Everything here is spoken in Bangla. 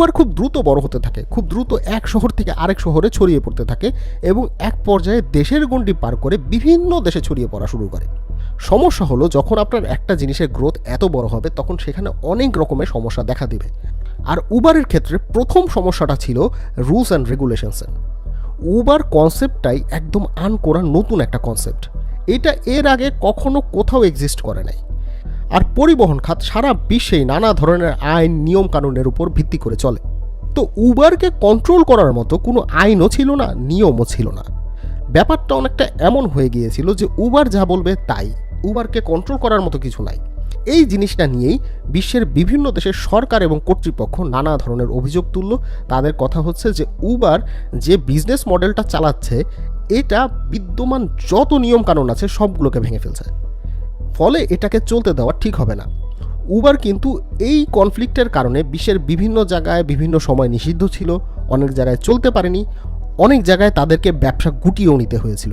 উবার খুব দ্রুত বড় হতে থাকে, খুব দ্রুত এক শহর থেকে আরেক শহরে ছড়িয়ে পড়তে থাকে এবং এক পর্যায়ে দেশের গণ্ডি পার করে বিভিন্ন দেশে ছড়িয়ে পড়া শুরু করে। সমস্যা হলো যখন আপনার একটা জিনিসের গ্রোথ এত বড় হবে, তখন সেখানে অনেক রকমের সমস্যা দেখা দিবে। আর উবারের ক্ষেত্রে প্রথম সমস্যাটা ছিল রুলস অ্যান্ড রেগুলেশনসের উবার কনসেপ্টটাই একদম আনকোরা নতুন একটা কনসেপ্ট এটা এর আগে কখনো কোথাও এক্সিস্ট করে নাই। আর পরিবহন খাত সারা বিশ্বে নানা ধরনের আইন নিয়ম কানুনের উপর ভিত্তি করে চলে। তো উবারকে কন্ট্রোল করার মতো কোনো আইনও ছিল না, নিয়মও ছিল না। ব্যাপারটা অনেকটা এমন হয়ে গিয়েছিল যে উবার যা বলবে তাই। উবারকে কন্ট্রোল করার মতো কিছু নাই। এই জিনিসটা নিয়েই বিশ্বের বিভিন্ন দেশের সরকার এবং কর্তৃপক্ষ নানা ধরনের অভিযোগ তুলল। তাদের কথা হচ্ছে যে উবার যে বিজনেস মডেলটা চালাচ্ছে, এটা বিদ্যমান যত নিয়মকানুন আছে সবগুলোকে ভেঙে ফেলছে। ফলে এটাকে চলতে দেওয়া ঠিক হবে না। উবার কিন্তু এই কনফ্লিক্টের কারণে বিশ্বের বিভিন্ন জায়গায় বিভিন্ন সময় নিষিদ্ধ ছিল, অনেক জায়গায় চলতে পারেনি, অনেক জায়গায় তাদেরকে ব্যবসা গুটিয়েও নিতে হয়েছিল।